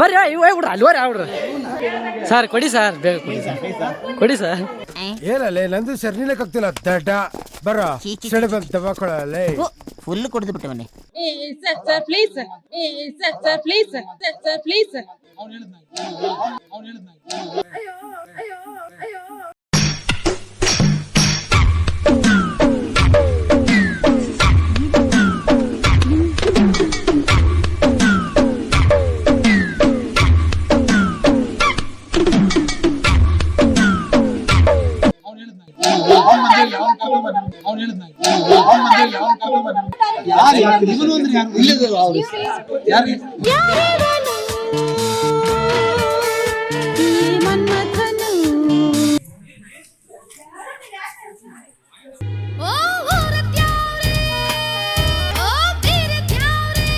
ಬರ್ರಿ ಇವ ಬಿಡ್ರಿ ಅಲ್ಲಿ ಬರ್ರಿ ಆಗ್ಬಿಡ್ರಿ ಸರ್ ಕೊಡಿ ಸರ್ ಬೇಗ ಕೊಡಿ ಸರ್. ಕೊಡಿ ಸರ್. ಏನಲ್ಲೇ ನಂದು ಸರ್ ನಿಲ್ಲಕ್ಕಾಗ್ತಿಲ್ಲ ದಡ್ಡ. ಬರ ಸೆಳೆ ಬಂದು ಫುಲ್ ಕೊಡ್ದು ಬಿಟ್ಟವನೆ sir please sir sir. Eh, ಅವ್ರು please, sir. Sir, sir, please, sir. ಓ ಊರತ್ಯಾವ್ರೆ ಓ ತೀರತ್ಯಾವ್ರೆ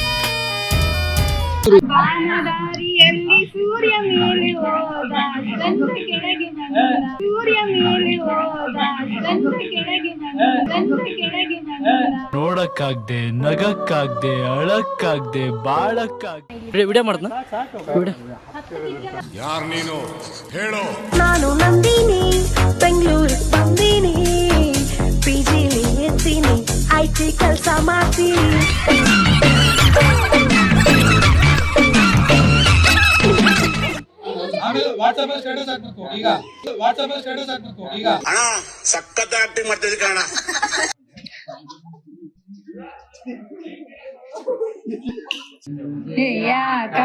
ಬಾನದಾರಿಯಲ್ಲಿ ಸೂರ್ಯ ಮೇಲೆ ಹೋದ ಕೆಳಗೆ ಸೂರ್ಯ ಮೇಲೆ ಹೋದ. ಚಂದ್ರ ಕೆಳಗೆ ಕೆಳಗೆ ನೋಡಕ್ಕಾಗ್ದೆ ನಗಕ್ಕಾಗ್ದೆ ಅಳಕ್ಕಾಗ್ದೆ ಬಾಳಕ್ಕಾಗ್ದೆ. ವಿಡಿಯೋ ಮಾಡ್ದ ಮಾಡ್ತನ ಯಾರ್ ನೀನು? ಹೇಳೋ. ನಾನು ನಂದಿನಿ ಬೆಂಗಳೂರಿಗೆ ಬಂದೀನಿ. ಪಿಜಿಲಿ ಎತ್ತೀನಿ ಐ ಟಿ ಕೆಲಸ ಮಾಡ್ತೀನಿ. ಅಣ್ಣ ಸಖತ್ ಆಕ್ಟಿಂಗ್ ಮಾಡ್ತಿದ್ದೆ ಕಾಣ ಯಾಕ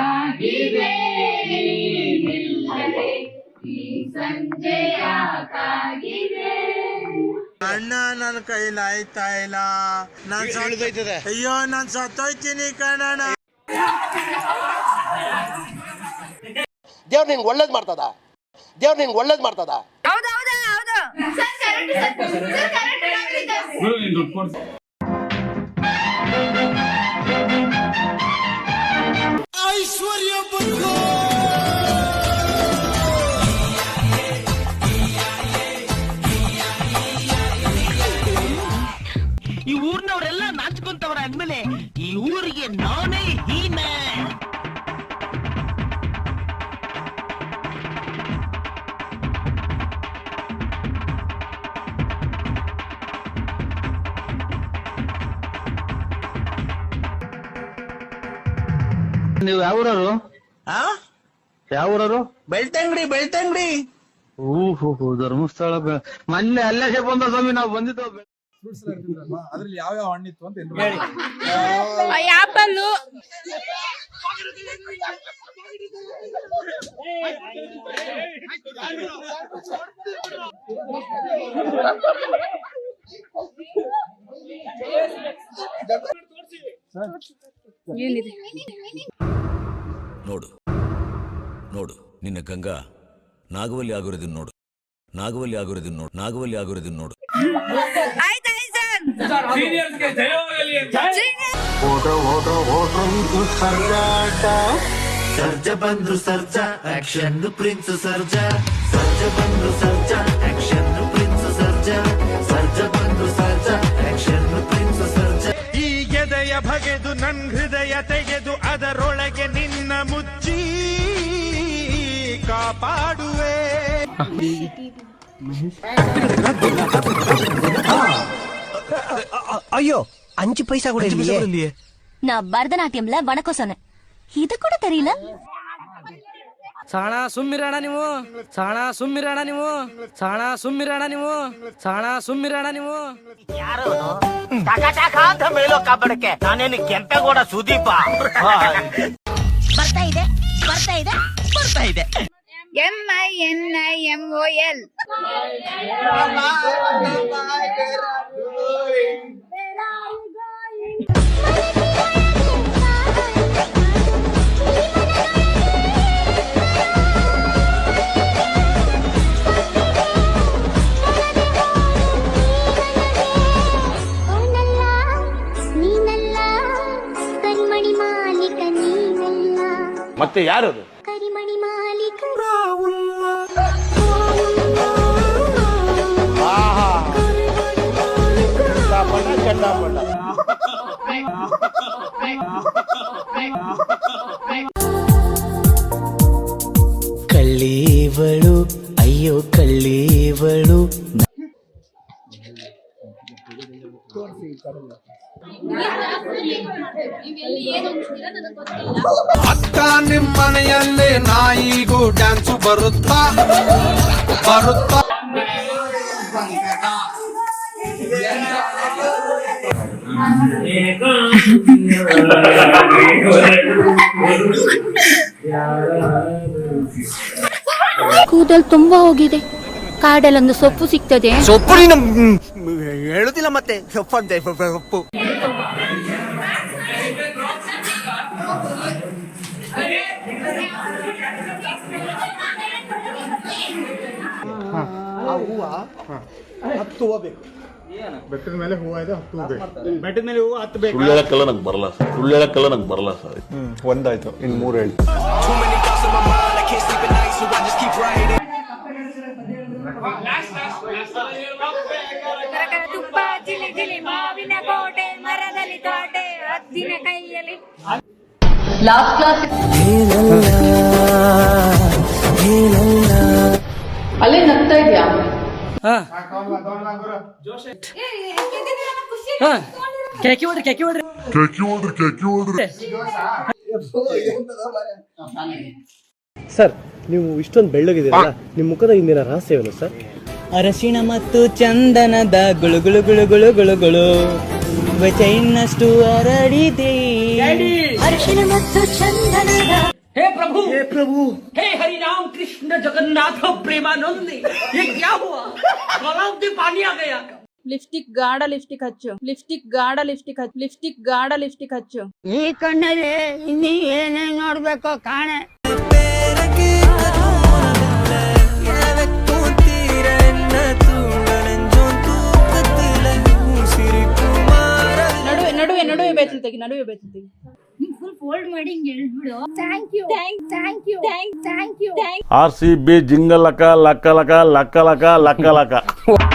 ಅಣ್ಣ ನನ್ನ ಕೈಲಿ ಆಯ್ತಾ ಇಲ್ಲ. ನಾನ್ ಸತ್ತೋಯ್ತದೆ ಅಯ್ಯೋ ನಾನ್ ಸತ್ತೋಯ್ತೀನಿ ಕಣಣ್ಣ. ದೇವ್ರು ನಿನ್ಗೆ ಒಳ್ಳೇದ್ ಮಾಡ್ತದ? ದೇವ್ರು ನಿನ್ಗೆ ಒಳ್ಳೇದ್ ಮಾಡ್ತದ? ಐಶ್ವರ್ಯ ಈ ಊರ್ನವ್ರೆಲ್ಲ ನಾಚ್ಕೊಂತವ್ರ ಅಂದ್ಮೇಲೆ ಈ ಊರಿಗೆ ನಾನೇ ನೀವು ಯಾವ ಊರವರು? ಯಾವ ಊರವರು? ಬೆಳ್ತಂಗಡಿ ಬೆಳ್ತಂಗಡಿ. ಓಹೋ ಧರ್ಮಸ್ಥಳ ಬೆ- ಮೊನ್ನೆ ಅಲ್ಲೇ ಬಂದ ಸ್ವಾಮಿ ನಾವು ಬಂದಿದ್ದು ಅದ್ರಲ್ಲಿ ಯಾವ ಯಾವ ಹಣ್ಣಿತ್ತು ಅಂತ ಆಪಲ್ಲು. ಏನಿದೆ? ನೋಡು. ನಿನ್ನ ಗಂಗಾ ನಾಗವಲ್ಲಿ ಆಗಿರೋದನ್ನ ನೋಡು. ನಾಗವಲ್ಲಿ ಆಗಿರೋದನ್ನ ನೋಡು. ನಾಗವಲ್ಲಿ ಆಗಿರೋದನ್ನ ನೋಡು. ಸರ್ಜ ಬಂದ್ರು ಸರ್ಜ ಆಕ್ಷನ್ ಪ್ರಿನ್ಸ್ ಸರ್ಜ. ಸರ್ಜ ಬಂದ್ರು ಸರ್ಜ ಆಕ್ಷನ್ ಪ್ರಿನ್ಸ್ ಸರ್ಜ. ಸರ್ಜ ಬಂದ್ರು ಸರ್ಜ ಆಕ್ಷನ್ ಪ್ರಿನ್ಸ್ ಸರ್ಜ. ಈ ಎದೆಯ ಬಗೆದು ನನ್ ಹೃದಯ ತೆಗೆದು ಅದರೊಳಗೆ ನಿನ್ನ ಮುಚ್ಚಿ ಕಾಪಾಡುವೆ ஐயோ அஞ்சு பைசா கூட இல்லையே நான் பரதநாட்டியம்ல வணக்கம் சொன்னேன் இது கூட தெரியல ಸಾಣ ಸುಮ್ಮಿರಣ ನೀವು ಸಾಣ ಸುಮ್ಮಿರಣ ನೀವು ಸಾಣ ಸುಮ್ಮಿರಣ ನೀವು ಸಾಣ ಸುಮ್ಮಿರಣ ನೀವು ಯಾರು ಟಕ ಟಕ ಅಂತ ಮೇಲೋ ಕಬ್ಬಡಕ್ಕೆ ನಾನೇನು ಕೆಂಪೇಗೌಡ ಸುದೀಪ ಬರ್ತಾ ಇದೆ ಬರ್ತಾ ಇದೆ ಬರ್ತಾ ಇದೆ M I N I M O L ಮತ್ತೆ ಯಾರದು? ಕಳ್ಳೀವಳು ಅಯ್ಯೋ ಕಳ್ಳೀವಳು ಅಕ್ಕ ನಿಮ್ ಮನೆಯಲ್ಲಿ ನಾಯಿಗೂ ಡ್ಯಾನ್ಸು ಬರುತ್ತಾ ಬರುತ್ತಾ ಕೂದಲು ತುಂಬಾ ಹೋಗಿದೆ. ಕಾಡಲ್ಲೊಂದು ಸೊಪ್ಪು ಸಿಗ್ತದೆ. ಸೊಪ್ಪು ನೀನು ಹೇಳುದಿಲ್ಲ ಮತ್ತೆ. ಸೊಪ್ಪು ಸೊಪ್ಪಂತೆ ಸೊಪ್ಪು ಸುಳ್ಳು ಹೇಳಕ್ಕೆಲ್ಲ ನಂಗೆ ಬರಲ್ಲ ಸರ್. ಸುಳ್ಳು ಹೇಳಕ್ಕೆಲ್ಲ ನಂಗೆ ಬರಲ್ಲ ಸರ್. ಒಂದಾಯ್ತು ಇನ್ ಮೂರು ಹೇಳಿ. ತುಪ್ಪ ಚಿಲಿ ಚಿಲಿ ಮಾವಿನ ಕೋಟೆ ಮರದಲ್ಲಿ ತೋಟೆ ಹತ್ತಿನ ಕೈಯಲ್ಲಿ ಅಲ್ಲೇ ಹಾ. ಹಾ. ಕೆಕಿ ಹೊಡ್ರಿ ಕೆಕಿ ಹೊಡ್ರಿ ಸರ್ ನೀವು ಇಷ್ಟೊಂದು ಬೆಳ್ಳಗಿದ್ದೀರಲ್ಲ ನಿಮ್ಮ ಮುಖದ ಹಿಂದಿನ ಏನು ಸರ್? ಅರಶಿಣ ಮತ್ತು ಚಂದನದ ಗುಳು ಗುಳು ಗುಳು ಗುಳು ಗುಳು ಗುಳು. ಚೈನಷ್ಟು ಅರಡಿದೆ ಅರಶಿಣ ಮತ್ತು ಚಂದನದ हे प्रभु! हे प्रभु! हे हरिराम कृष्ण जगन्नाथ प्रेमानंद ये क्या हुआ? पानी आ गया। लिपस्टिक गाढ़ा लिपस्टिक हच्चो। लिपस्टिक गाढ़ा लिपस्टिक हच्चो। लिपस्टिक गाढ़ा लिपस्टिक हच्चो। ये कन्ने ले इन्हीं ये ने नोट देखो ಫುಲ್ ಫೋಲ್ಡ್ ಮಾಡಿ ಹಿಂಗೆ ಹೇಳ್ಬಿಡು. Thank you thank thank you thank thank you R C B ಜಿಂಗಲಕ ಲಕ್ಕ ಲಕ ಲಕ್ಕ ಲಕ ಲಕ್ಕ ಲಕ